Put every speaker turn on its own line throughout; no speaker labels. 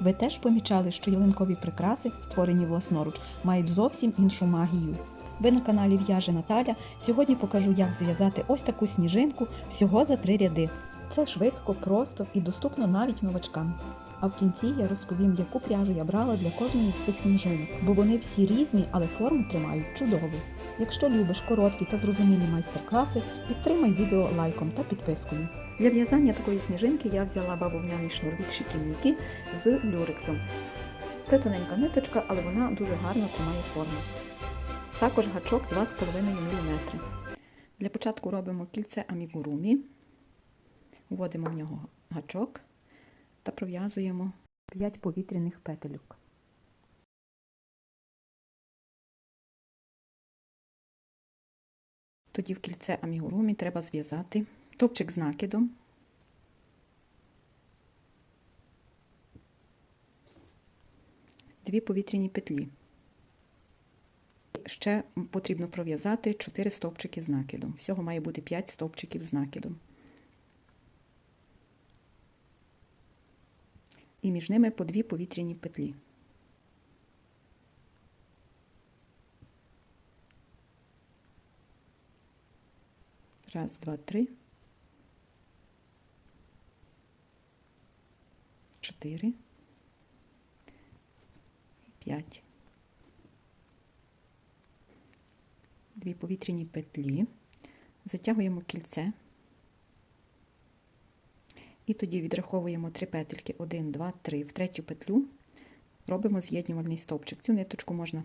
Ви теж помічали, що ялинкові прикраси, створені власноруч, мають зовсім іншу магію. Ви на каналі В'яже Наталя. Сьогодні покажу, як зв'язати ось таку сніжинку всього за три ряди. Це швидко, просто і доступно навіть новачкам. А в кінці я розповім, яку пряжу я брала для кожної з цих сніжинок, бо вони всі різні, але форму тримають чудову. Якщо любиш короткі та зрозумілі майстер-класи, підтримай відео лайком та підпискою. Для в'язання такої сніжинки я взяла бавовняний шнур від Шикімікі з люрексом. Це тоненька ниточка, але вона дуже гарно тримає форму. Також гачок 2,5 мм. Для початку робимо кільце амігурумі, вводимо в нього гачок та пров'язуємо 5 повітряних петельок. Тоді в кільце амігурумі треба зв'язати топчик з накидом. Дві повітряні петлі. Ще потрібно пров'язати 4 стовпчики з накидом. Всього має бути 5 стовпчиків з накидом. І між ними по дві повітряні петлі. Раз, два, три. Чотири. І п'ять. Дві повітряні петлі. Затягуємо кільце. І тоді відраховуємо три петельки. Один, два, три. В третю петлю робимо з'єднювальний стовпчик. Цю ниточку можна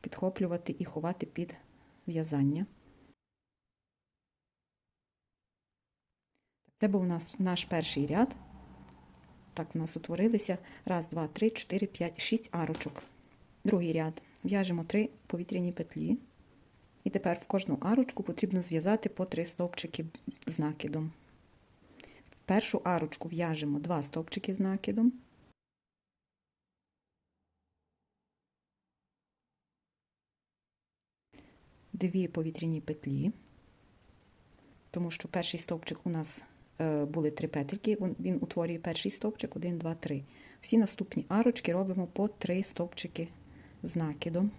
підхоплювати і ховати під в'язання. Це був у наш перший ряд. Так, у нас утворилися раз, два, три, чотири, п'ять, шість арочок. Другий ряд. В'яжемо три повітряні петлі. І тепер в кожну арочку потрібно зв'язати по три стовпчики з накидом. Першу арочку в'яжемо два стовпчики з накидом. Дві повітряні петлі, тому що перший стовпчик у нас були три петельки, він утворює перший стовпчик, 1, 2, 3. Всі наступні арочки робимо по три стовпчики з накидом.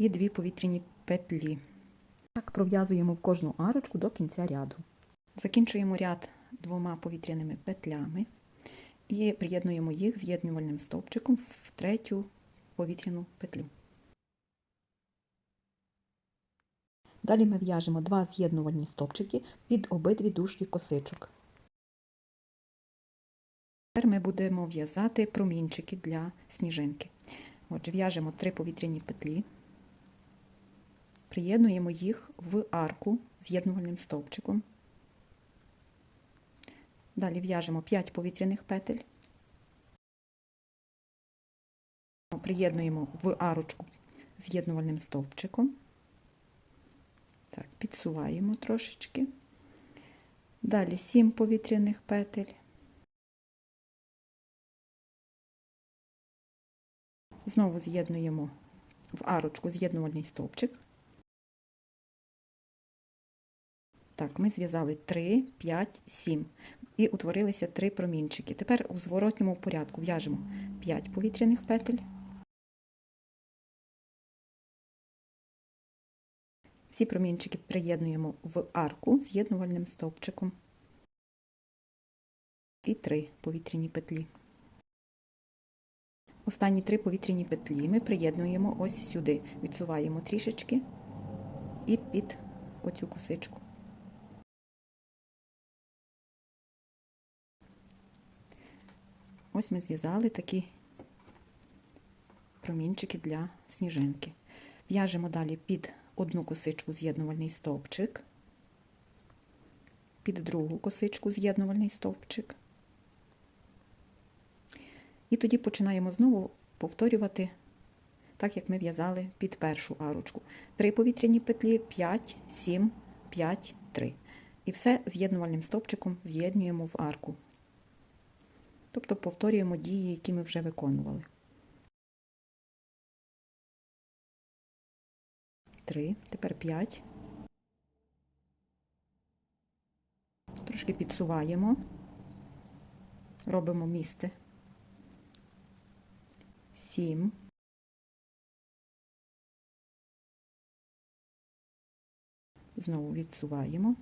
І дві повітряні петлі. Так пров'язуємо в кожну арочку до кінця ряду. Закінчуємо ряд двома повітряними петлями і приєднуємо їх з'єднювальним стовпчиком в третю повітряну петлю. Далі ми в'яжемо два з'єднувальні стовпчики під обидві дужки косичок. Тепер ми будемо в'язати промінчики для сніжинки. Отже, в'яжемо три повітряні петлі, приєднуємо їх в арку з'єднувальним стовпчиком. Далі в'яжемо 5 повітряних петель, приєднуємо в арочку з'єднувальним стовпчиком. Так, підсуваємо трошечки. Далі 7 повітряних петель. Знову з'єднуємо в арочку з'єднувальний стовпчик. Так, ми зв'язали 3, 5, 7 і утворилися 3 промінчики. Тепер у зворотньому порядку в'яжемо 5 повітряних петель. Всі промінчики приєднуємо в арку з'єднувальним стовпчиком і 3 повітряні петлі. Останні 3 повітряні петлі ми приєднуємо ось сюди, відсуваємо трішечки і під оцю косичку. Ось ми зв'язали такі промінчики для сніжинки. В'яжемо далі під одну косичку з'єднувальний стовпчик, під другу косичку з'єднувальний стовпчик. І тоді починаємо знову повторювати, так як ми в'язали під першу арочку. Три повітряні петлі, 5, 7, 5, 3. І все з'єднувальним стовпчиком з'єднуємо в арку. Тобто повторюємо дії, які ми вже виконували. три, тепер п'ять. Трошки підсуваємо, робимо місце. Сім. Знову відсуваємо.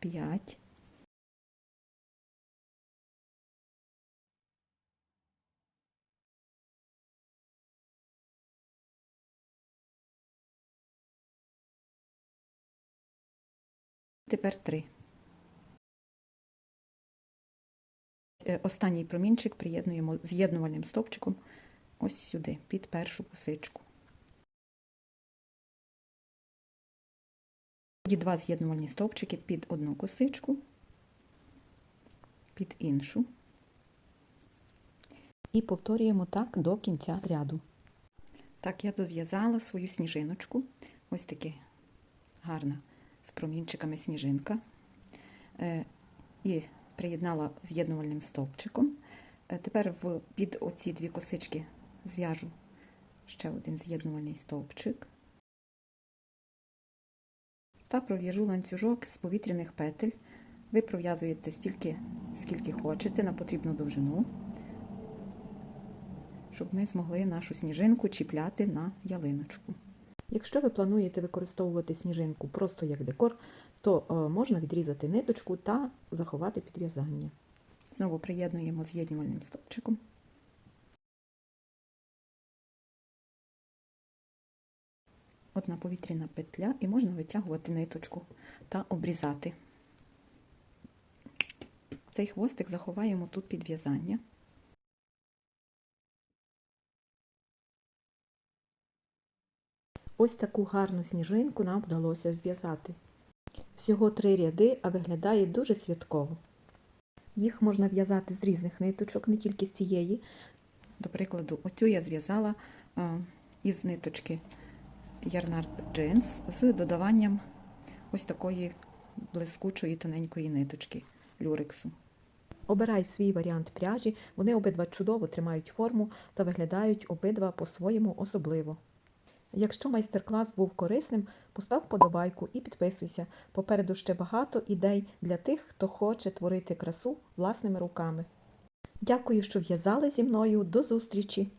П'ять. Тепер три. Е, Останній промінчик приєднуємо з'єднувальним стовпчиком ось сюди, під першу косичку. Тоді два з'єднувальні стовпчики під одну косичку, під іншу. І повторюємо так до кінця ряду. Так, я дов'язала свою сніжиночку. Ось таки гарна з промінчиками сніжинка. Е, І приєднала з'єднувальним стовпчиком. Е, Тепер під оці дві косички зв'яжу ще один з'єднувальний стовпчик та пров'яжу ланцюжок з повітряних петель. Ви пров'язуєте стільки, скільки хочете, на потрібну довжину, щоб ми змогли нашу сніжинку чіпляти на ялиночку. Якщо ви плануєте використовувати сніжинку просто як декор, то е, можна відрізати ниточку та заховати під в'язання. Знову приєднуємо з'єднувальним стовпчиком. Одна повітряна петля і можна витягувати ниточку та обрізати. Цей хвостик заховаємо тут під в'язання. Ось таку гарну сніжинку нам вдалося зв'язати. Всього три ряди, а виглядає дуже святково. Їх можна в'язати з різних ниточок, не тільки з цієї. До прикладу, оцю я зв'язала із ниточки Ярнар Джинс з додаванням ось такої блискучої тоненької ниточки люрексу. Обирай свій варіант пряжі, вони обидва чудово тримають форму та виглядають обидва по-своєму особливо. Якщо майстер-клас був корисним, постав подобайку і підписуйся. Попереду ще багато ідей для тих, хто хоче творити красу власними руками. Дякую, що в'язали зі мною. До зустрічі!